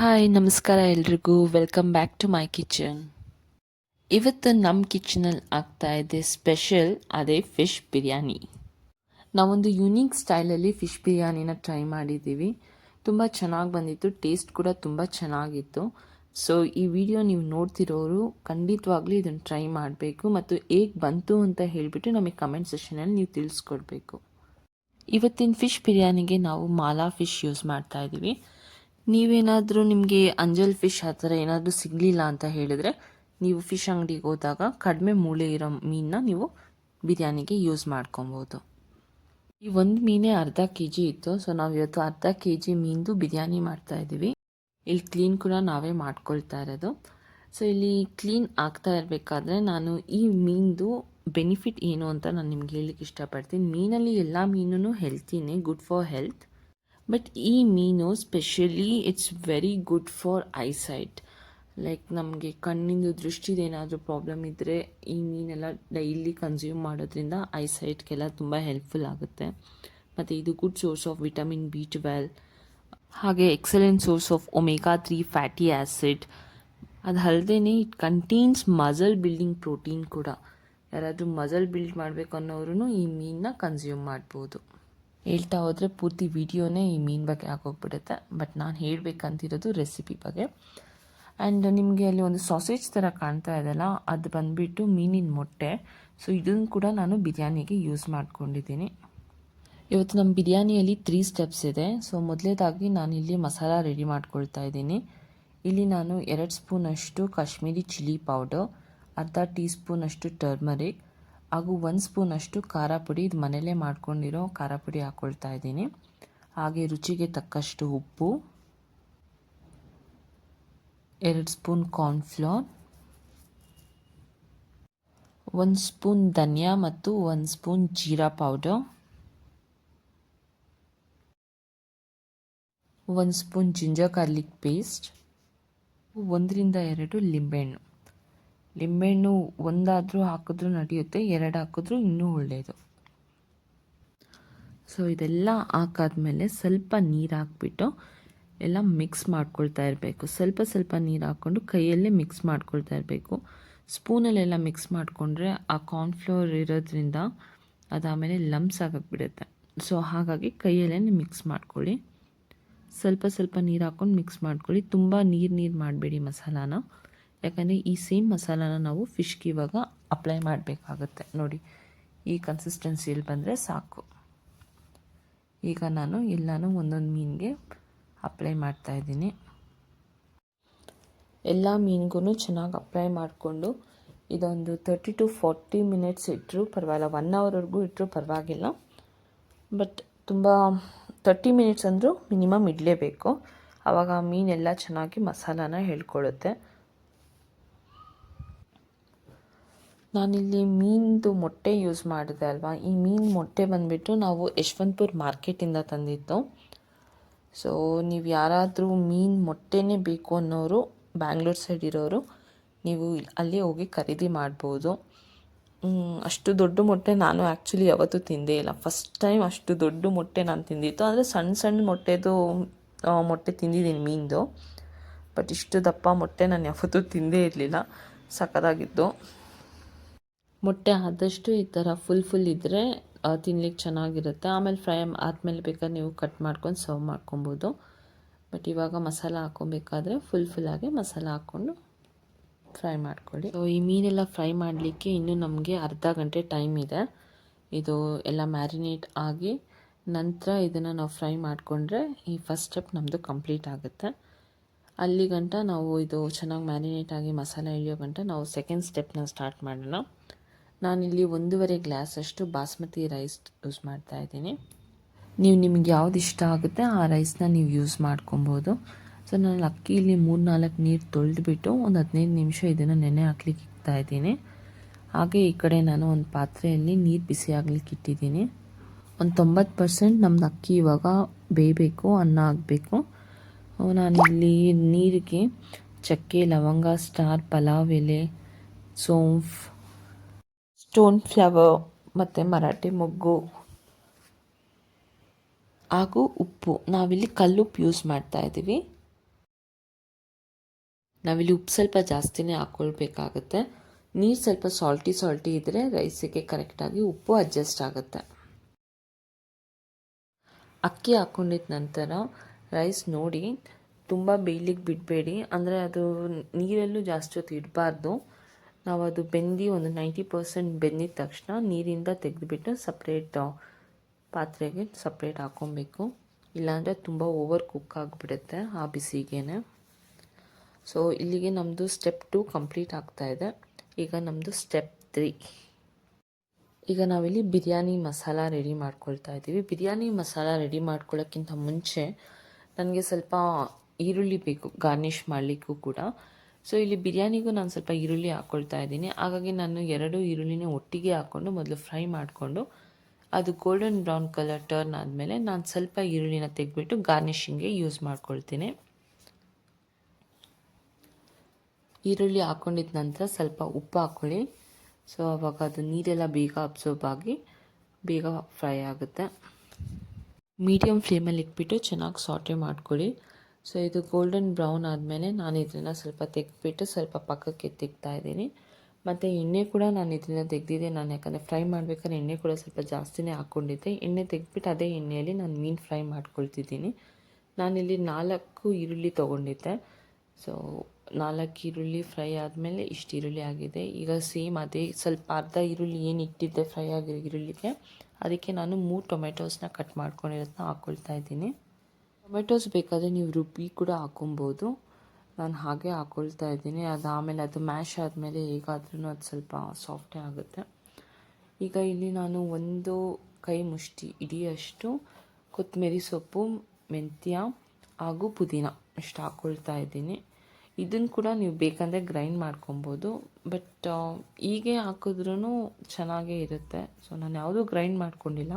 Hi, ನಮಸ್ಕಾರ ಎಲ್ರಿಗೂ. Welcome back to my kitchen ಇವತ್ತು ನಮ್ಮ ಕಿಚನಲ್ಲಿ ಆಗ್ತಾ ಇದೆ ಸ್ಪೆಷಲ್ ಅದೇ ಫಿಶ್ ಬಿರಿಯಾನಿ. ನಾವೊಂದು ಯುನೀಕ್ ಸ್ಟೈಲಲ್ಲಿ ಫಿಶ್ ಬಿರಿಯಾನಿನ ಟ್ರೈ ಮಾಡಿದ್ದೀವಿ ತುಂಬ ಚೆನ್ನಾಗಿ ಬಂದಿತ್ತು ಟೇಸ್ಟ್ ಕೂಡ ತುಂಬ ಚೆನ್ನಾಗಿತ್ತು. ಸೊ ಈ ವಿಡಿಯೋ ನೀವು ನೋಡ್ತಿರೋರು ಖಂಡಿತವಾಗ್ಲೂ ಇದನ್ನು ಟ್ರೈ ಮಾಡಬೇಕು ಮತ್ತು ಹೇಗೆ ಬಂತು ಅಂತ ಹೇಳಿಬಿಟ್ಟು ನಮಗೆ ಕಮೆಂಟ್ ಸೆಷನಲ್ಲಿ ನೀವು ತಿಳಿಸ್ಕೊಡ್ಬೇಕು. ಇವತ್ತಿನ ಫಿಶ್ ಬಿರಿಯಾನಿಗೆ ನಾವು ಮಾಲಾ ಫಿಶ್ ಯೂಸ್ ಮಾಡ್ತಾ ಇದ್ದೀವಿ ನೀವೇನಾದರೂ ನಿಮಗೆ ಅಂಜಲ್ ಫಿಶ್ ಆ ಥರ ಏನಾದರೂ ಸಿಗಲಿಲ್ಲ ಅಂತ ಹೇಳಿದರೆ ನೀವು ಫಿಶ್ ಅಂಗಡಿಗೆ ಹೋದಾಗ ಕಡಿಮೆ ಮೂಳೆ ಇರೋ ಮೀನನ್ನ ನೀವು ಬಿರಿಯಾನಿಗೆ ಯೂಸ್ ಮಾಡ್ಕೊಬೋದು. ಈ ಒಂದು ಮೀನೇ ಅರ್ಧ ಕೆ ಜಿ ಇತ್ತು ಸೊ ನಾವು ಇವತ್ತು ಅರ್ಧ ಕೆ ಜಿ ಮೀನ್ದು ಬಿರಿಯಾನಿ ಮಾಡ್ತಾ ಇದ್ದೀವಿ ಇಲ್ಲಿ ಕ್ಲೀನ್ ಕೂಡ ನಾವೇ ಮಾಡ್ಕೊಳ್ತಾ ಇರೋದು. ಸೊ ಇಲ್ಲಿ ಕ್ಲೀನ್ ಆಗ್ತಾ ಇರಬೇಕಾದ್ರೆ ನಾನು ಈ ಮೀನ್ದು ಬೆನಿಫಿಟ್ ಏನು ಅಂತ ನಾನು ನಿಮ್ಗೆ ಹೇಳಲಿಕ್ಕೆ ಇಷ್ಟಪಡ್ತೀನಿ. ಮೀನಲ್ಲಿ ಎಲ್ಲ ಮೀನೂ ಹೆಲ್ತಿನೇ ಗುಡ್ ಫಾರ್ ಹೆಲ್ತ್ ಬಟ್ ಈ ಮೀನು specially it's very good for eyesight like ನಮಗೆ ಕಣ್ಣಿಂದು ದೃಷ್ಟಿದೇನಾದರೂ ಪ್ರಾಬ್ಲಮ್ ಇದ್ದರೆ ಈ ಮೀನೆಲ್ಲ ಡೈಲಿ ಕನ್ಸ್ಯೂಮ್ ಮಾಡೋದ್ರಿಂದ ಐಸೈಟ್ಗೆಲ್ಲ ತುಂಬ ಹೆಲ್ಪ್ಫುಲ್ ಆಗುತ್ತೆ. ಮತ್ತು ಇದು good source of vitamin B twelve ಹಾಗೆ excellent source of omega three fatty acid ಅದು ಅಲ್ಲದೆ it contains muscle building protein ಕೂಡ. ಯಾರಾದರೂ ಮಸಲ್ ಬಿಲ್ಡ್ ಮಾಡಬೇಕು ಅನ್ನೋರು ಈ ಮೀನನ್ನ ಕನ್ಸ್ಯೂಮ್ ಮಾಡ್ಬೋದು. ಹೇಳ್ತಾ ಹೋದರೆ ಪೂರ್ತಿ ವಿಡಿಯೋನೇ ಈ ಮೀನು ಬಗ್ಗೆ ಆಗೋಗ್ಬಿಡುತ್ತೆ. ಬಟ್ ನಾನು ಹೇಳಬೇಕಂತಿರೋದು ರೆಸಿಪಿ ಬಗ್ಗೆ. ಆ್ಯಂಡ್ ನಿಮಗೆ ಅಲ್ಲಿ ಒಂದು ಸಾಸೇಜ್ ಥರ ಕಾಣ್ತಾ ಇದೆಯಲ್ಲ, ಅದು ಬಂದುಬಿಟ್ಟು ಮೀನಿನ ಮೊಟ್ಟೆ. ಸೊ ಇದನ್ನು ಕೂಡ ನಾನು ಬಿರಿಯಾನಿಗೆ ಯೂಸ್ ಮಾಡ್ಕೊಂಡಿದ್ದೀನಿ. ಇವತ್ತು ನಮ್ಮ ಬಿರಿಯಾನಿಯಲ್ಲಿ ತ್ರೀ ಸ್ಟೆಪ್ಸ್ ಇದೆ. ಸೊ ಮೊದಲೇದಾಗಿ ನಾನು ಇಲ್ಲಿ ಮಸಾಲ ರೆಡಿ ಮಾಡ್ಕೊಳ್ತಾ ಇದ್ದೀನಿ. ಇಲ್ಲಿ ನಾನು ಎರಡು ಸ್ಪೂನಷ್ಟು ಕಾಶ್ಮೀರಿ ಚಿಲ್ಲಿ ಪೌಡರ್ ಅರ್ಧ ಟೀ ಸ್ಪೂನಷ್ಟು ಟರ್ಮರಿಕ್ ಹಾಗೂ ಒಂದು ಸ್ಪೂನಷ್ಟು ಖಾರ ಪುಡಿ ಇದು ಮನೆಯಲ್ಲೇ ಮಾಡ್ಕೊಂಡಿರೋ ಖಾರ ಪುಡಿ ಹಾಕ್ಕೊಳ್ತಾ ಇದ್ದೀನಿ. ಹಾಗೆ ರುಚಿಗೆ ತಕ್ಕಷ್ಟು ಉಪ್ಪು. ಎರಡು ಸ್ಪೂನ್ ಕಾರ್ನ್ಫ್ಲೋರ್ ಒಂದು ಸ್ಪೂನ್ ಧನಿಯಾ ಮತ್ತು ಒಂದು ಸ್ಪೂನ್ ಜೀರಾ ಪೌಡರ್ ಒಂದು ಸ್ಪೂನ್ ಜಿಂಜರ್ ಗಾರ್ಲಿಕ್ ಪೇಸ್ಟ್ ಒಂದರಿಂದ ಎರಡು ಲಿಂಬೆಹಣ್ಣು. ಲಿಂಬೆಹಣ್ಣು ಒಂದಾದರೂ ಹಾಕಿದ್ರೂ ನಡೆಯುತ್ತೆ, ಎರಡು ಹಾಕಿದ್ರು ಇನ್ನೂ ಒಳ್ಳೆಯದು. ಸೊ ಇದೆಲ್ಲ ಹಾಕಾದ್ಮೇಲೆ ಸ್ವಲ್ಪ ನೀರು ಹಾಕ್ಬಿಟ್ಟು ಎಲ್ಲ ಮಿಕ್ಸ್ ಮಾಡ್ಕೊಳ್ತಾ ಇರಬೇಕು. ಸ್ವಲ್ಪ ಸ್ವಲ್ಪ ನೀರು ಹಾಕ್ಕೊಂಡು ಕೈಯಲ್ಲೇ ಮಿಕ್ಸ್ ಮಾಡ್ಕೊಳ್ತಾ ಇರಬೇಕು. ಸ್ಪೂನಲ್ಲೆಲ್ಲ ಮಿಕ್ಸ್ ಮಾಡಿಕೊಂಡ್ರೆ ಆ ಕಾರ್ನ್ಫ್ಲೋರ್ ಇರೋದ್ರಿಂದ ಅದಾದಮೇಲೆ ಲಮ್ಸ್ ಆಗಕ್ಕೆ ಸೊ ಹಾಗಾಗಿ ಕೈಯಲ್ಲೇ ಮಿಕ್ಸ್ ಮಾಡ್ಕೊಳ್ಳಿ. ಸ್ವಲ್ಪ ಸ್ವಲ್ಪ ನೀರು ಹಾಕ್ಕೊಂಡು ಮಿಕ್ಸ್ ಮಾಡ್ಕೊಳ್ಳಿ. ತುಂಬ ನೀರು ನೀರು ಮಾಡಬೇಡಿ ಮಸಾಲಾನ. ಯಾಕಂದರೆ ಈ ಸೇಮ್ ಮಸಾಲಾನ ನಾವು ಫಿಶ್ಗೆ ಇವಾಗ ಅಪ್ಲೈ ಮಾಡಬೇಕಾಗತ್ತೆ. ನೋಡಿ, ಈ ಕನ್ಸಿಸ್ಟೆನ್ಸಿಯಲ್ಲಿ ಬಂದರೆ ಸಾಕು. ಈಗ ನಾನು ಎಲ್ಲನೂ ಒಂದೊಂದು ಮೀನಿಗೆ ಅಪ್ಲೈ ಮಾಡ್ತಾಯಿದ್ದೀನಿ ಎಲ್ಲ ಮೀನಿಗೂ ಚೆನ್ನಾಗಿ ಅಪ್ಲೈ ಮಾಡಿಕೊಂಡು ಇದೊಂದು ತರ್ಟಿ ಟು ಫಾರ್ಟಿ ಮಿನಿಟ್ಸ್ ಇಟ್ಟರು ಪರವಾಗಿಲ್ಲ ಒನ್ ಅವರ್ವರೆಗೂ ಇಟ್ಟರು ಪರವಾಗಿಲ್ಲ. ಬಟ್ ತುಂಬ ತರ್ಟಿ ಮಿನಿಟ್ಸ್ ಅಂದರೂ ಮಿನಿಮಮ್ ಇಡಲೇಬೇಕು. ಆವಾಗ ಮೀನೆಲ್ಲ ಚೆನ್ನಾಗಿ ಮಸಾಲಾನ ಹೇಳ್ಕೊಳ್ಳುತ್ತೆ ನಾನಿಲ್ಲಿ ಮೀನ್ದು ಮೊಟ್ಟೆ ಯೂಸ್ ಮಾಡಿದೆ ಅಲ್ವಾ? ಈ ಮೀನು ಮೊಟ್ಟೆ ಬಂದುಬಿಟ್ಟು ನಾವು ಯಶವಂತಪುರ ಮಾರ್ಕೆಟಿಂದ ತಂದಿದ್ದು. ಸೊ ನೀವು ಯಾರಾದರೂ ಮೀನು ಮೊಟ್ಟೆನೇ ಬೇಕು ಅನ್ನೋರು, ಬ್ಯಾಂಗ್ಳೂರ್ ಸೈಡ್ ಇರೋರು, ನೀವು ಅಲ್ಲಿ ಹೋಗಿ ಖರೀದಿ ಮಾಡ್ಬೋದು. ಅಷ್ಟು ದೊಡ್ಡ ಮೊಟ್ಟೆ ನಾನು ಆ್ಯಕ್ಚುಲಿ ಯಾವತ್ತೂ ತಿಂದೇ ಇಲ್ಲ. ಫಸ್ಟ್ ಟೈಮ್ ಅಷ್ಟು ದೊಡ್ಡ ಮೊಟ್ಟೆ ನಾನು ತಿಂದಿತ್ತು ಆದರೆ ಸಣ್ಣ ಸಣ್ಣ ಮೊಟ್ಟೆದು ಮೊಟ್ಟೆ ತಿಂದಿದ್ದೀನಿ ಮೀನ್ದು. ಬಟ್ ಇಷ್ಟು ದಪ್ಪ ಮೊಟ್ಟೆ ನಾನು ಯಾವತ್ತೂ ತಿಂದೇ ಇರಲಿಲ್ಲ. ಸಖತ್ತಾಗಿತ್ತು. ಮೊಟ್ಟೆ ಆದಷ್ಟು ಈ ಥರ ಫುಲ್ ಫುಲ್ ಇದ್ದರೆ ತಿನ್ಲಿಕ್ಕೆ ಚೆನ್ನಾಗಿರುತ್ತೆ. ಆಮೇಲೆ ಫ್ರೈ ಆದಮೇಲೆ ಬೇಕಾದ್ರೆ ನೀವು ಕಟ್ ಮಾಡ್ಕೊಂಡು ಸರ್ವ್ ಮಾಡ್ಕೊಬೋದು. ಬಟ್ ಇವಾಗ ಮಸಾಲ ಹಾಕ್ಕೊಬೇಕಾದ್ರೆ ಫುಲ್ ಫುಲ್ಲಾಗಿ ಮಸಾಲ ಹಾಕ್ಕೊಂಡು ಫ್ರೈ ಮಾಡ್ಕೊಳ್ಳಿ. ಸೊ ಈ ಮೀನೆಲ್ಲ ಫ್ರೈ ಮಾಡಲಿಕ್ಕೆ ಇನ್ನೂ ನಮಗೆ ಅರ್ಧ ಗಂಟೆ ಟೈಮ್ ಇದೆ. ಇದು ಎಲ್ಲ ಮ್ಯಾರಿನೇಟ್ ಆಗಿ ನಂತರ ಇದನ್ನು ನಾವು ಫ್ರೈ ಮಾಡಿಕೊಂಡ್ರೆ ಈ ಫಸ್ಟ್ ಸ್ಟೆಪ್ ನಮ್ಮದು ಕಂಪ್ಲೀಟ್ ಆಗುತ್ತೆ. ಅಲ್ಲಿ ಗಂಟ ನಾವು ಇದು ಚೆನ್ನಾಗಿ ಮ್ಯಾರಿನೇಟ್ ಆಗಿ ಮಸಾಲ ಇಳಿಯೋ ಗಂಟ ನಾವು ಸೆಕೆಂಡ್ ಸ್ಟೆಪ್ನ ಸ್ಟಾರ್ಟ್ ಮಾಡೋಣ. ನಾನಿಲ್ಲಿ ಒಂದೂವರೆ ಗ್ಲಾಸಷ್ಟು ಬಾಸ್ಮತಿ ರೈಸ್ ಯೂಸ್ ಮಾಡ್ತಾ ಇದ್ದೀನಿ. ನೀವು ನಿಮ್ಗೆ ಯಾವ್ದು ಇಷ್ಟ ಆಗುತ್ತೆ ಆ ರೈಸ್ನ ನೀವು ಯೂಸ್ ಮಾಡ್ಕೊಬೋದು. ಸೊ ನಾನು ಅಕ್ಕಿ ಇಲ್ಲಿ ಮೂರು ನಾಲ್ಕು ನೀರು ತೊಳೆದ್ಬಿಟ್ಟು ಒಂದು ಹದಿನೈದು ನಿಮಿಷ ಇದನ್ನು ನೆನೆ ಹಾಕ್ಲಿಕ್ಕೆ ಇಕ್ತಾ ಇದ್ದೀನಿ. ಹಾಗೆ ಈ ಕಡೆ ನಾನು ಒಂದು ಪಾತ್ರೆಯಲ್ಲಿ ನೀರು ಬಿಸಿ ಆಗ್ಲಿಕ್ಕೆ ಇಟ್ಟಿದ್ದೀನಿ. ಒಂದು ತೊಂಬತ್ತು ಪರ್ಸೆಂಟ್ ನಮ್ದು ಅಕ್ಕಿ ಇವಾಗ ಬೇಯಬೇಕು, ಅನ್ನ ಆಗಬೇಕು. ನಾನಿಲ್ಲಿ ನೀರಿಗೆ ಚಕ್ಕೆ, ಲವಂಗ, ಸ್ಟಾರ್, ಪಲಾವ್, ಎಲೆ, ಸೋಂಫ್ ಸ್ಟೋನ್ ಫ್ಲವರ್ ಮತ್ತು ಮರಾಠಿ ಮೊಗ್ಗು. ಹಾಗೂ ಉಪ್ಪು. ನಾವಿಲ್ಲಿ ಕಲ್ಲುಪ್ಪು ಯೂಸ್ ಮಾಡ್ತಾ ಇದ್ದೀವಿ. ನಾವಿಲ್ಲಿ ಉಪ್ಪು ಸ್ವಲ್ಪ ಜಾಸ್ತಿನೇ ಹಾಕ್ಕೊಳ್ಬೇಕಾಗತ್ತೆ ನೀರು ಸ್ವಲ್ಪ ಸಾಲ್ಟಿ ಸಾಲ್ಟಿ ಇದ್ದರೆ ರೈಸಿಗೆ ಕರೆಕ್ಟಾಗಿ ಉಪ್ಪು ಅಡ್ಜಸ್ಟ್ ಆಗುತ್ತೆ. ಅಕ್ಕಿ ಹಾಕ್ಕೊಂಡಿದ್ದ ನಂತರ ರೈಸ್ ನೋಡಿ ತುಂಬ ಬೇಯಲಿಕ್ಕೆ ಬಿಡಬೇಡಿ. ಅಂದರೆ ಅದು ನೀರಲ್ಲೂ ಜಾಸ್ತಿ ಹೊತ್ತು ಇಡಬಾರ್ದು. ನಾವು ಅದು ಬೆಂದು ಒಂದು ನೈಂಟಿ ಪರ್ಸೆಂಟ್ ಬೆಂದಿದ ತಕ್ಷಣ ನೀರಿಂದ ತೆಗೆದುಬಿಟ್ಟು ಸಪ್ರೇಟ್ ಪಾತ್ರೆಗೆ ಸಪ್ರೇಟ್ ಹಾಕ್ಕೊಬೇಕು. ಇಲ್ಲಾಂದರೆ ತುಂಬ ಓವರ್ ಕುಕ್ ಆಗಿಬಿಡುತ್ತೆ ಆ ಬಿಸಿಗೇನೆ. ಸೊ ಇಲ್ಲಿಗೆ ನಮ್ಮದು ಸ್ಟೆಪ್ ಟು ಕಂಪ್ಲೀಟ್ ಆಗ್ತಾ ಇದೆ. ಈಗ ನಮ್ಮದು ಸ್ಟೆಪ್ ತ್ರೀ ಈಗ ನಾವಿಲ್ಲಿ ಬಿರಿಯಾನಿ ಮಸಾಲ ರೆಡಿ ಮಾಡ್ಕೊಳ್ತಾ ಇದ್ದೀವಿ. ಬಿರಿಯಾನಿ ಮಸಾಲ ರೆಡಿ ಮಾಡ್ಕೊಳ್ಳೋಕ್ಕಿಂತ ಮುಂಚೆ ನನಗೆ ಸ್ವಲ್ಪ ಈರುಳ್ಳಿ ಬೇಕು ಗಾರ್ನಿಷ್ ಮಾಡಲಿಕ್ಕೂ ಕೂಡ. ಸೊ ಇಲ್ಲಿ ಬಿರಿಯಾನಿಗೂ ನಾನು ಸ್ವಲ್ಪ ಈರುಳ್ಳಿ ಹಾಕ್ಕೊಳ್ತಾ ಇದ್ದೀನಿ. ಹಾಗಾಗಿ ನಾನು ಎರಡು ಈರುಳ್ಳಿನ ಒಟ್ಟಿಗೆ ಹಾಕ್ಕೊಂಡು ಮೊದಲು ಫ್ರೈ ಮಾಡಿಕೊಂಡು ಅದು ಗೋಲ್ಡನ್ ಬ್ರೌನ್ ಕಲರ್ ಟರ್ನ್ ಆದಮೇಲೆ ನಾನು ಸ್ವಲ್ಪ ಈರುಳ್ಳಿನ ತೆಗೆದ್ಬಿಟ್ಟು ಗಾರ್ನಿಷಿಂಗ್ಗೆ ಯೂಸ್ ಮಾಡ್ಕೊಳ್ತೀನಿ. ಈರುಳ್ಳಿ ಹಾಕ್ಕೊಂಡಿದ್ದ ನಂತರ ಸ್ವಲ್ಪ ಉಪ್ಪು ಹಾಕ್ಕೊಳ್ಳಿ ಸೊ ಅವಾಗ ಅದು ನೀರೆಲ್ಲ ಬೇಗ ಅಬ್ಸರ್ಬ್ ಆಗಿ ಬೇಗ ಫ್ರೈ ಆಗುತ್ತೆ. ಮೀಡಿಯಮ್ ಫ್ಲೇಮಲ್ಲಿ ಇಟ್ಬಿಟ್ಟು ಚೆನ್ನಾಗಿ ಸಾಟೆ ಮಾಡ್ಕೊಳ್ಳಿ. ಸೊ ಇದು ಗೋಲ್ಡನ್ ಬ್ರೌನ್ ಆದಮೇಲೆ ನಾನು ಇದನ್ನು ಸ್ವಲ್ಪ ತೆಗೆದ್ಬಿಟ್ಟು ಸ್ವಲ್ಪ ಪಕ್ಕಕ್ಕೆ ತೆಗ್ತಾ ಇದ್ದೀನಿ. ಮತ್ತು ಎಣ್ಣೆ ಕೂಡ ನಾನು ಇದರಿಂದ ತೆಗೆದಿದ್ದೆ. ನಾನು ಯಾಕಂದರೆ ಫ್ರೈ ಮಾಡಬೇಕಾದ್ರೆ ಎಣ್ಣೆ ಕೂಡ ಸ್ವಲ್ಪ ಜಾಸ್ತಿನೇ ಹಾಕ್ಕೊಂಡಿದ್ದೆ. ಎಣ್ಣೆ ತೆಗೆದ್ಬಿಟ್ಟು ಅದೇ ಎಣ್ಣೆಯಲ್ಲಿ ನಾನು ಮೀನು ಫ್ರೈ ಮಾಡ್ಕೊಳ್ತಿದ್ದೀನಿ. ನಾನಿಲ್ಲಿ ನಾಲ್ಕು ಈರುಳ್ಳಿ ತೊಗೊಂಡಿದ್ದೆ. ಸೊ ನಾಲ್ಕು ಈರುಳ್ಳಿ ಫ್ರೈ ಆದಮೇಲೆ ಇಷ್ಟು ಈರುಳ್ಳಿ ಆಗಿದೆ. ಈಗ ಸೇಮ್ ಅದೇ ಸ್ವಲ್ಪ ಅರ್ಧ ಈರುಳ್ಳಿ ಏನು ಇಟ್ಟಿದ್ದೆ ಫ್ರೈ ಆಗಿರೋ ಈರುಳ್ಳಿಗೆ, ಅದಕ್ಕೆ ನಾನು ಮೂರು ಟೊಮೆಟೋಸ್ನ ಕಟ್ ಮಾಡ್ಕೊಂಡಿರೋದನ್ನ ಹಾಕ್ಕೊಳ್ತಾ ಇದ್ದೀನಿ. ಟೊಮೆಟೋಸ್ ಬೇಕಾದರೆ ನೀವು ರುಬ್ಬಿ ಕೂಡ ಹಾಕೊಬೋದು ನಾನು ಹಾಗೆ ಹಾಕ್ಕೊಳ್ತಾ ಇದ್ದೀನಿ. ಅದು ಆಮೇಲೆ ಅದು ಮ್ಯಾಶ್ ಆದಮೇಲೆ ಹೇಗಾದ್ರೂ ಅದು ಸ್ವಲ್ಪ ಸಾಫ್ಟೇ ಆಗುತ್ತೆ. ಈಗ ಇಲ್ಲಿ ನಾನು ಒಂದು ಕೈ ಮುಷ್ಟಿ, ಇಡಿಯಷ್ಟು ಕೊತ್ತಂಬರಿ ಸೊಪ್ಪು, ಮೆಂತ್ಯ ಹಾಗೂ ಪುದೀನ ಇಷ್ಟು ಹಾಕ್ಕೊಳ್ತಾ ಇದ್ದೀನಿ. ಇದನ್ನು ಕೂಡ ನೀವು ಬೇಕಂದರೆ ಗ್ರೈಂಡ್ ಮಾಡ್ಕೊಬೋದು. ಬಟ್ ಹೀಗೆ ಹಾಕಿದ್ರೂ ಚೆನ್ನಾಗೇ ಇರುತ್ತೆ. ಸೊ ನಾನು ಯಾವುದೂ ಗ್ರೈಂಡ್ ಮಾಡ್ಕೊಂಡಿಲ್ಲ.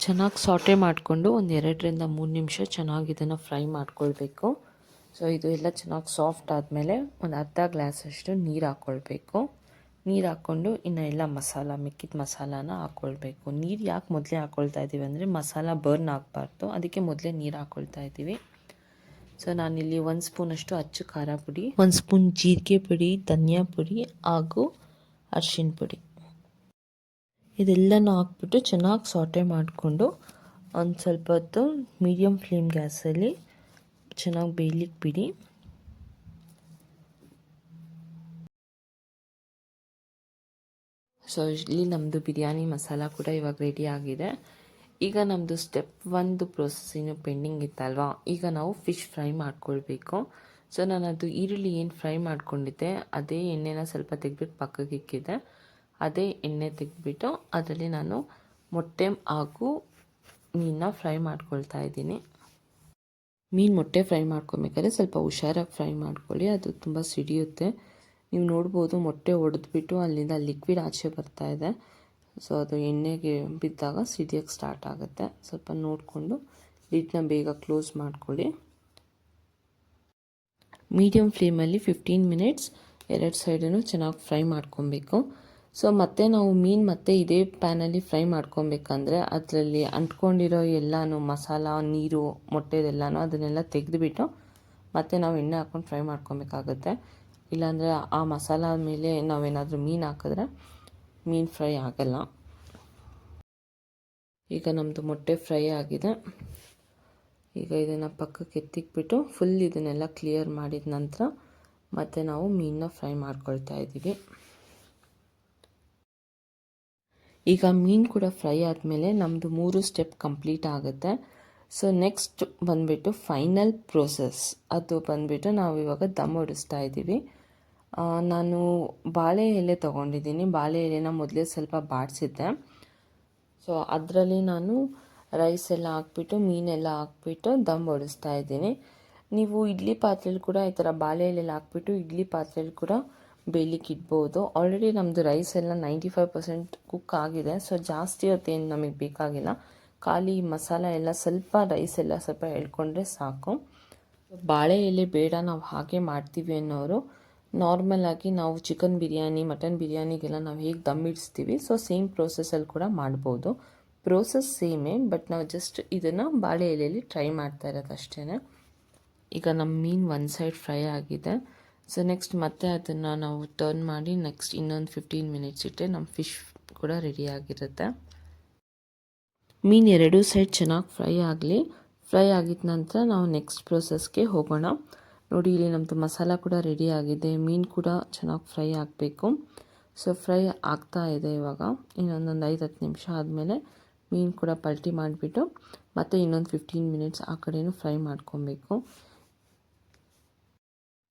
ಚೆನ್ನಾಗಿ ಸಾಟೆ ಮಾಡಿಕೊಂಡು ಒಂದು ಎರಡರಿಂದ ಮೂರು ನಿಮಿಷ ಚೆನ್ನಾಗಿ ಇದನ್ನು ಫ್ರೈ ಮಾಡ್ಕೊಳ್ಬೇಕು. ಸೊ ಇದು ಎಲ್ಲ ಚೆನ್ನಾಗಿ ಸಾಫ್ಟ್ ಆದಮೇಲೆ ಒಂದು ಅರ್ಧ ಗ್ಲಾಸಷ್ಟು ನೀರು ಹಾಕ್ಕೊಳ್ಬೇಕು ನೀರು ಹಾಕ್ಕೊಂಡು ಇನ್ನು ಎಲ್ಲ ಮಸಾಲ, ಮಿಕ್ಕಿದ ಮಸಾಲಾನ ಹಾಕ್ಕೊಳ್ಬೇಕು ನೀರು ಯಾಕೆ ಮೊದಲೇ ಹಾಕ್ಕೊಳ್ತಾ ಇದ್ದೀವಿ ಅಂದರೆ ಮಸಾಲ ಬರ್ನ್ ಆಗಬಾರ್ದು. ಅದಕ್ಕೆ ಮೊದಲೇ ನೀರು ಹಾಕ್ಕೊಳ್ತಾ ಇದ್ದೀವಿ ಸೊ ನಾನಿಲ್ಲಿ ಒಂದು ಸ್ಪೂನಷ್ಟು ಅಚ್ಚು ಖಾರ ಪುಡಿ, ಒಂದು ಸ್ಪೂನ್ ಜೀರಿಗೆ ಪುಡಿ, ಧನಿಯಾ ಪುಡಿ ಹಾಗೂ ಅರ್ಶಿನ ಪುಡಿ. ಇದೆಲ್ಲನೂ ಹಾಕ್ಬಿಟ್ಟು ಚೆನ್ನಾಗಿ ಸಾಟೆ ಮಾಡಿಕೊಂಡು ಒಂದು ಸ್ವಲ್ಪ ಹೊತ್ತು ಮೀಡಿಯಮ್ ಫ್ಲೇಮ್ ಗ್ಯಾಸಲ್ಲಿ ಚೆನ್ನಾಗಿ ಬೇಯಲಿಕ್ಕೆ ಬಿಡಿ ಸೊ ಇಲ್ಲಿ ನಮ್ಮದು ಬಿರಿಯಾನಿ ಮಸಾಲ ಕೂಡ ಇವಾಗ ರೆಡಿ ಆಗಿದೆ. ಈಗ ನಮ್ಮದು ಸ್ಟೆಪ್ ಒಂದು ಪ್ರೊಸೆಸ್ ಪೆಂಡಿಂಗ್ ಇತ್ತಲ್ವಾ? ಈಗ ನಾವು ಫಿಶ್ ಫ್ರೈ ಮಾಡ್ಕೊಳ್ಬೇಕು. ಸೊ ನಾನು ಅದು ಈರುಳ್ಳಿ ಏನು ಫ್ರೈ ಮಾಡ್ಕೊಂಡಿದ್ದೆ, ಅದೇ ಎಣ್ಣೆನ ಸ್ವಲ್ಪ ತೆಗೆದ್ಬಿಟ್ಟು ಪಕ್ಕಕ್ಕೆ ಇಕ್ಕಿದ್ದೆ. ಅದೇ ಎಣ್ಣೆ ತೆಗೆದ್ಬಿಟ್ಟು ಅದರಲ್ಲಿ ನಾನು ಮೊಟ್ಟೆ ಹಾಗೂ ಮೀನನ್ನ ಫ್ರೈ ಮಾಡ್ಕೊಳ್ತಾ ಇದ್ದೀನಿ. ಮೀನು ಮೊಟ್ಟೆ ಫ್ರೈ ಮಾಡ್ಕೊಬೇಕಾದ್ರೆ ಸ್ವಲ್ಪ ಹುಷಾರಾಗಿ ಫ್ರೈ ಮಾಡ್ಕೊಳ್ಳಿ, ಅದು ತುಂಬ ಸಿಡಿಯುತ್ತೆ. ನೀವು ನೋಡ್ಬೋದು ಮೊಟ್ಟೆ ಒಡೆದ್ಬಿಟ್ಟು ಅಲ್ಲಿಂದ ಲಿಕ್ವಿಡ್ ಆಚೆ ಬರ್ತಾ ಇದೆ. ಸೊ, ಅದು ಎಣ್ಣೆಗೆ ಬಿದ್ದಾಗ ಸಿಡಿಯೋಕ್ಕೆ ಸ್ಟಾರ್ಟ್ ಆಗುತ್ತೆ. ಸ್ವಲ್ಪ ನೋಡಿಕೊಂಡು ಲಿಡ್ನ ಬೇಗ ಕ್ಲೋಸ್ ಮಾಡ್ಕೊಳ್ಳಿ. ಮೀಡಿಯಮ್ ಫ್ಲೇಮಲ್ಲಿ ಫಿಫ್ಟೀನ್ ಮಿನಿಟ್ಸ್ ಎರಡು ಸೈಡನ್ನು ಚೆನ್ನಾಗಿ ಫ್ರೈ ಮಾಡ್ಕೊಬೇಕು. ಸೊ ಮತ್ತೆ ನಾವು ಮೀನು ಮತ್ತೆ ಇದೇ ಪ್ಯಾನಲ್ಲಿ ಫ್ರೈ ಮಾಡ್ಕೊಬೇಕಂದ್ರೆ ಅದರಲ್ಲಿ ಅಂಟ್ಕೊಂಡಿರೋ ಎಲ್ಲನೂ ಮಸಾಲ, ನೀರು, ಮೊಟ್ಟೆದೆಲ್ಲನೂ ಅದನ್ನೆಲ್ಲ ತೆಗೆದುಬಿಟ್ಟು ಮತ್ತೆ ನಾವು ಎಣ್ಣೆ ಹಾಕ್ಕೊಂಡು ಫ್ರೈ ಮಾಡ್ಕೊಬೇಕಾಗುತ್ತೆ. ಇಲ್ಲಾಂದರೆ ಆ ಮಸಾಲ ಮೇಲೆ ನಾವೇನಾದರೂ ಮೀನು ಹಾಕಿದ್ರೆ ಮೀನು ಫ್ರೈ ಆಗಲ್ಲ. ಈಗ ನಮ್ಮದು ಮೊಟ್ಟೆ ಫ್ರೈ ಆಗಿದೆ. ಈಗ ಇದನ್ನು ಪಕ್ಕಕ್ಕೆ ಎತ್ತಿಕ್ಬಿಟ್ಟು ಫುಲ್ ಇದನ್ನೆಲ್ಲ ಕ್ಲಿಯರ್ ಮಾಡಿದ ನಂತರ ಮತ್ತೆ ನಾವು ಮೀನನ್ನ ಫ್ರೈ ಮಾಡ್ಕೊಳ್ತಾ ಇದ್ದೀವಿ ಈಗ ಮೀನು ಕೂಡ ಫ್ರೈ ಆದಮೇಲೆ ನಮ್ಮದು ಮೂರು ಸ್ಟೆಪ್ ಕಂಪ್ಲೀಟ್ ಆಗುತ್ತೆ. ಸೊ ನೆಕ್ಸ್ಟ್ ಬಂದುಬಿಟ್ಟು ಫೈನಲ್ ಪ್ರೋಸೆಸ್ ಅದು ಬಂದುಬಿಟ್ಟು ನಾವು ಇವಾಗ ದಮ್ ಹೊಡಿಸ್ತಾ ಇದ್ದೀವಿ. ನಾನು ಬಾಳೆ ಎಲೆ ತೊಗೊಂಡಿದ್ದೀನಿ. ಬಾಳೆ ಎಲೆನ ಮೊದಲೇ ಸ್ವಲ್ಪ ಬಾಡಿಸಿದ್ದೆ. ಸೊ ಅದರಲ್ಲಿ ನಾನು ರೈಸ್ ಎಲ್ಲ ಹಾಕ್ಬಿಟ್ಟು ಮೀನೆಲ್ಲ ಹಾಕ್ಬಿಟ್ಟು ದಮ್ ಹೊಡಿಸ್ತಾ ಇದ್ದೀನಿ. ನೀವು ಇಡ್ಲಿ ಪಾತ್ರೆಯಲ್ಲಿ ಕೂಡ ಈ ಥರ ಬಾಳೆ ಎಲೆಲ್ಲ ಹಾಕ್ಬಿಟ್ಟು ಇಡ್ಲಿ ಪಾತ್ರೆಯಲ್ಲಿ ಕೂಡ ಬೇಯಲಿಕ್ಕೆ ಇಡ್ಬೋದು. ಆಲ್ರೆಡಿ ನಮ್ಮದು ರೈಸ್ ಎಲ್ಲ ನೈಂಟಿ ಫೈವ್ ಪರ್ಸೆಂಟ್ ಕುಕ್ ಆಗಿದೆ. ಸೊ ಜಾಸ್ತಿ ಹೊತ್ತೇನು ನಮಗೆ ಬೇಕಾಗಿಲ್ಲ. ಖಾಲಿ ಮಸಾಲ ಎಲ್ಲ ಸ್ವಲ್ಪ ರೈಸ್ ಎಲ್ಲ ಸ್ವಲ್ಪ ಎಳ್ಕೊಂಡ್ರೆ ಸಾಕು. ಬಾಳೆ ಎಲೆ ಬೇಡ, ನಾವು ಹಾಗೆ ಮಾಡ್ತೀವಿ ಅನ್ನೋರು. ನಾರ್ಮಲಾಗಿ ನಾವು ಚಿಕನ್ ಬಿರಿಯಾನಿ ಮಟನ್ ಬಿರಿಯಾನಿಗೆಲ್ಲ ನಾವು ಹೇಗೆ ದಮ್ ಇಡಿಸ್ತೀವಿ ಸೊ ಸೇಮ್ ಪ್ರೋಸೆಸ್ಸಲ್ಲಿ ಕೂಡ ಮಾಡ್ಬೋದು. ಪ್ರೋಸೆಸ್ ಸೇಮೇ ಬಟ್ ನಾವು ಜಸ್ಟ್ ಇದನ್ನು ಬಾಳೆ ಎಲೆಯಲ್ಲಿ ಟ್ರೈ ಮಾಡ್ತಾ ಇರೋದು ಅಷ್ಟೇ ಈಗ ನಮ್ಮ ಮೀನು ಒಂದು ಸೈಡ್ ಫ್ರೈ ಆಗಿದೆ. ಸೊ ನೆಕ್ಸ್ಟ್ ಮತ್ತೆ ಅದನ್ನು ನಾವು ಟರ್ನ್ ಮಾಡಿ ನೆಕ್ಸ್ಟ್ ಇನ್ನೊಂದು ಫಿಫ್ಟೀನ್ ಮಿನಿಟ್ಸ್ ಇಟ್ಟರೆ ನಮ್ಮ ಫಿಶ್ ಕೂಡ ರೆಡಿ ಆಗಿರುತ್ತೆ. ಮೀನು ಎರಡೂ ಸೈಡ್ ಚೆನ್ನಾಗಿ ಫ್ರೈ ಆಗಲಿ. ಫ್ರೈ ಆಗಿದ ನಂತರ ನಾವು ನೆಕ್ಸ್ಟ್ ಪ್ರೊಸೆಸ್ಗೆ ಹೋಗೋಣ. ನೋಡಿ, ಇಲ್ಲಿ ನಮ್ಮದು ಮಸಾಲ ಕೂಡ ರೆಡಿ ಆಗಿದೆ. ಮೀನು ಕೂಡ ಚೆನ್ನಾಗಿ ಫ್ರೈ ಆಗಬೇಕು. ಸೊ ಫ್ರೈ ಆಗ್ತಾ ಇದೆ ಇವಾಗ. ಇನ್ನೊಂದೊಂದು ಐದು ಹತ್ತು ನಿಮಿಷ ಆದಮೇಲೆ ಮೀನು ಕೂಡ ಪಲ್ಟಿ ಮಾಡಿಬಿಟ್ಟು ಮತ್ತು ಇನ್ನೊಂದು ಫಿಫ್ಟೀನ್ ಮಿನಿಟ್ಸ್ ಆ ಕಡೆಯೂ ಫ್ರೈ ಮಾಡ್ಕೊಬೇಕು.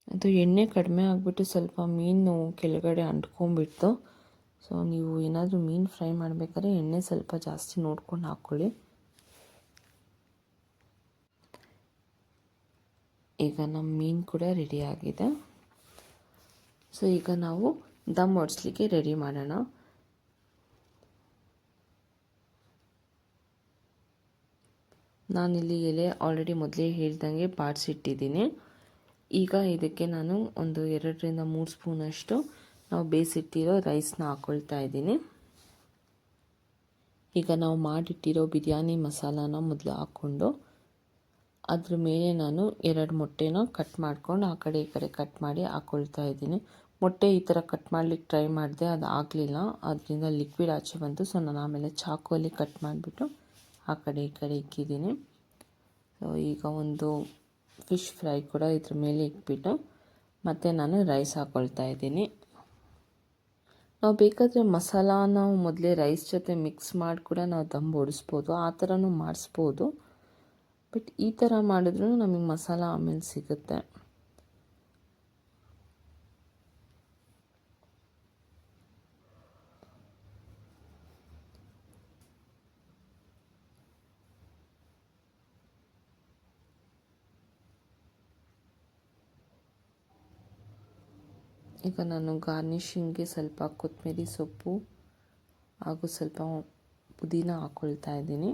ಅದು ಎಣ್ಣೆ ಕಡಿಮೆ ಆಗಿಬಿಟ್ಟು ಸ್ವಲ್ಪ ಮೀನು ಕೆಳಗಡೆ ಅಂಟ್ಕೊಂಡ್ಬಿಡ್ತು. ಸೊ, ನೀವು ಏನಾದರೂ ಮೀನು ಫ್ರೈ ಮಾಡಬೇಕಾದ್ರೆ ಎಣ್ಣೆ ಸ್ವಲ್ಪ ಜಾಸ್ತಿ ನೋಡ್ಕೊಂಡು ಹಾಕ್ಕೊಳ್ಳಿ. ಈಗ ನಮ್ಮ ಮೀನು ಕೂಡ ರೆಡಿ ಆಗಿದೆ. ಸೊ, ಈಗ ನಾವು ದಮ್ ಒಡಿಸ್ಲಿಕ್ಕೆ ರೆಡಿ ಮಾಡೋಣ. ನಾನಿಲ್ಲಿ ಎಲೆ ಆಲ್ರೆಡಿ ಮೊದಲೇ ಹೇಳ್ದಂಗೆ ಬಾಡಿಸಿಟ್ಟಿದ್ದೀನಿ. ಈಗ ಇದಕ್ಕೆ ನಾನು ಒಂದು ಎರಡರಿಂದ ಮೂರು ಸ್ಪೂನಷ್ಟು ನಾವು ಬೇಯಿಸಿಟ್ಟಿರೋ ರೈಸ್ನ ಹಾಕ್ಕೊಳ್ತಾ ಇದ್ದೀನಿ. ಈಗ ನಾವು ಮಾಡಿಟ್ಟಿರೋ ಬಿರಿಯಾನಿ ಮಸಾಲಾನ ಮೊದಲು ಹಾಕ್ಕೊಂಡು ಅದ್ರ ಮೇಲೆ ನಾನು ಎರಡು ಮೊಟ್ಟೆನ ಕಟ್ ಮಾಡ್ಕೊಂಡು ಆ ಕಡೆ ಈ ಕಡೆ ಕಟ್ ಮಾಡಿ ಹಾಕ್ಕೊಳ್ತಾ ಇದ್ದೀನಿ. ಮೊಟ್ಟೆ ಈ ಥರ ಕಟ್ ಮಾಡ್ಲಿಕ್ಕೆ ಟ್ರೈ ಮಾಡಿದೆ ಅದು ಆಗಲಿಲ್ಲ. ಅದರಿಂದ ಲಿಕ್ವಿಡ್ ಆಚೆ ಬಂತು. ಸೊ ನಾನು ಆಮೇಲೆ ಚಾಕುವಲ್ಲಿ ಕಟ್ ಮಾಡಿಬಿಟ್ಟು ಆ ಕಡೆ ಈ ಕಡೆ ಇಕ್ಕಿದ್ದೀನಿ. ಸೊ ಈಗ ಒಂದು ಫಿಶ್ ಫ್ರೈ ಕೂಡ ಇದ್ರ ಮೇಲೆ ಇಕ್ಬಿಟ್ಟು ಮತ್ತು ನಾನು ರೈಸ್ ಹಾಕ್ಕೊಳ್ತಾ ಇದ್ದೀನಿ. ನಾವು ಬೇಕಾದರೆ ಮಸಾಲ ನಾವು ಮೊದಲೇ ರೈಸ್ ಜೊತೆ ಮಿಕ್ಸ್ ಮಾಡಿ ಕೂಡ ನಾವು ದಮ್ ಓಡಿಸ್ಬೋದು, ಆ ಥರನೂ ಮಾಡಿಸ್ಬೋದು. ಬಟ್ ಈ ಥರ ಮಾಡಿದ್ರೂ ನಮಗೆ ಮಸಾಲ ಆಮೇಲೆ ಸಿಗುತ್ತೆ. ಈಗ ನಾನು ಗಾರ್ನಿಷಿಂಗ್ಗೆ ಸ್ವಲ್ಪ ಕೊತ್ತಂಬರಿ ಸೊಪ್ಪು ಹಾಗೂ ಸ್ವಲ್ಪ ಪುದೀನ ಹಾಕ್ಕೊಳ್ತಾ ಇದ್ದೀನಿ.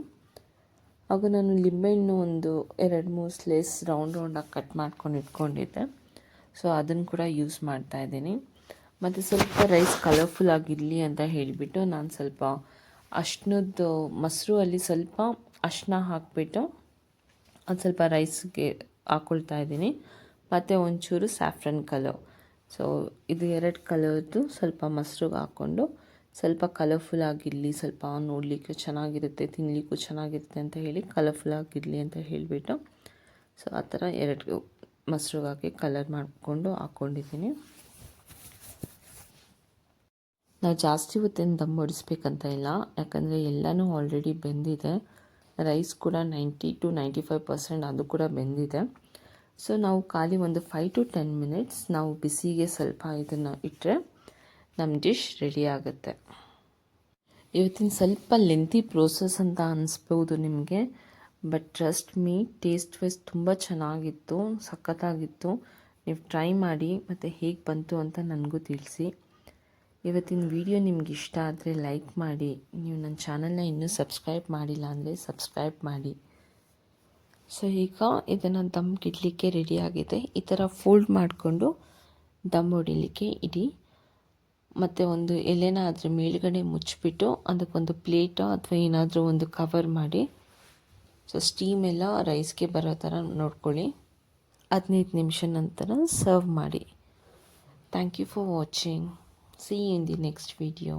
ಹಾಗೂ ನಾನು ಲಿಂಬೆಹಣ್ಣು ಒಂದು ಎರಡು ಮೂರು ಸ್ಲೇಸ್ ರೌಂಡ್ ರೌಂಡಾಗಿ ಕಟ್ ಮಾಡ್ಕೊಂಡು ಇಟ್ಕೊಂಡಿದ್ದೆ. ಸೊ, ಅದನ್ನು ಕೂಡ ಯೂಸ್ ಮಾಡ್ತಾ ಇದ್ದೀನಿ. ಮತ್ತು ಸ್ವಲ್ಪ ರೈಸ್ ಕಲರ್ಫುಲ್ ಆಗಿರಲಿ ಅಂತ ಹೇಳಿಬಿಟ್ಟು ನಾನು ಸ್ವಲ್ಪ ಅಷ್ಟನದ್ದು ಮೊಸರು ಅಲ್ಲಿ ಸ್ವಲ್ಪ ಅಷ್ಟನ್ನ ಹಾಕಿಬಿಟ್ಟು ಅದು ಸ್ವಲ್ಪ ರೈಸ್ಗೆ ಹಾಕ್ಕೊಳ್ತಾ ಇದ್ದೀನಿ. ಮತ್ತು ಒಂಚೂರು ಸ್ಯಾಫ್ರನ್ ಕಲರ್ ಸೊ ಇದು ಎರಡು ಕಲರ್ದು ಸ್ವಲ್ಪ ಮೊಸ್ರಿಗೆ ಹಾಕ್ಕೊಂಡು ಸ್ವಲ್ಪ ಕಲರ್ಫುಲ್ ಆಗಿರಲಿ, ಸ್ವಲ್ಪ ನೋಡಲಿಕ್ಕೆ ಚೆನ್ನಾಗಿರುತ್ತೆ ತಿನ್ನಲಿಕ್ಕೂ ಚೆನ್ನಾಗಿರುತ್ತೆ ಅಂತ ಹೇಳಿ ಕಲರ್ಫುಲ್ ಆಗಿರಲಿ ಅಂತ ಹೇಳಿಬಿಟ್ಟು ಸೊ, ಆ ಥರ ಎರಡು ಮೊಸರಿಗೆ ಹಾಕಿ ಕಲರ್ ಮಾಡಿಕೊಂಡು ಹಾಕ್ಕೊಂಡಿದ್ದೀನಿ ನಾವು ಜಾಸ್ತಿ ಹೊತ್ತೇನು ದಮ್ ಹೊಡಿಸ್ಬೇಕಂತ ಇಲ್ಲ, ಯಾಕಂದರೆ ಎಲ್ಲನೂ ಆಲ್ರೆಡಿ ಬೆಂದಿದೆ. ರೈಸ್ ಕೂಡ ninety to ninety five percent ಅದು ಕೂಡ ಬೆಂದಿದೆ. ಸೊ ನಾವು ಖಾಲಿ ಒಂದು ಫೈವ್ ಟು ಟೆನ್ ಮಿನಿಟ್ಸ್ ನಾವು ಬಿಸಿಗೆ ಸ್ವಲ್ಪ ಇದನ್ನು ಇಟ್ಟರೆ ನಮ್ಮ ಡಿಶ್ ರೆಡಿ ಆಗುತ್ತೆ. ಇವತ್ತಿನ ಸ್ವಲ್ಪ ಲೆಂತಿ ಪ್ರೋಸೆಸ್ ಅಂತ ಅನಿಸ್ಬೋದು ನಿಮಗೆ but trust me taste wise ತುಂಬ ಚೆನ್ನಾಗಿತ್ತು, ಸಖತ್ತಾಗಿತ್ತು. ನೀವು ಟ್ರೈ ಮಾಡಿ ಮತ್ತು ಹೇಗೆ ಬಂತು ಅಂತ ನನಗೂ ತಿಳಿಸಿ. ಇವತ್ತಿನ ವಿಡಿಯೋ ನಿಮ್ಗೆ ಇಷ್ಟ ಆದರೆ ಲೈಕ್ ಮಾಡಿ. ನೀವು ನನ್ನ ಚಾನಲ್ನ ಇನ್ನೂ ಸಬ್ಸ್ಕ್ರೈಬ್ ಮಾಡಿಲ್ಲ ಅಂದರೆ ಸಬ್ಸ್ಕ್ರೈಬ್ ಮಾಡಿ. ಸೊ ಈಗ ಇದನ್ನು ದಮ್ ಇಡಲಿಕ್ಕೆ ರೆಡಿಯಾಗಿದೆ ಈ ಥರ ಫೋಲ್ಡ್ ಮಾಡಿಕೊಂಡು ದಮ್ ಹೊಡಿಲಿಕ್ಕೆ ಇಡಿ. ಮತ್ತು ಒಂದು ಎಲೆನ ಅದ್ರ ಮೇಲ್ಗಡೆ ಮುಚ್ಚಿಬಿಟ್ಟು ಅದಕ್ಕೊಂದು ಪ್ಲೇಟೋ ಅಥವಾ ಏನಾದರೂ ಒಂದು ಕವರ್ ಮಾಡಿ. ಸೊ ಸ್ಟೀಮ್ ಎಲ್ಲ ರೈಸ್ಗೆ ಬರೋ ಥರ ನೋಡ್ಕೊಳ್ಳಿ. ಹದಿನೈದು ನಿಮಿಷ ನಂತರ ಸರ್ವ್ ಮಾಡಿ. Thank you for watching see in the next video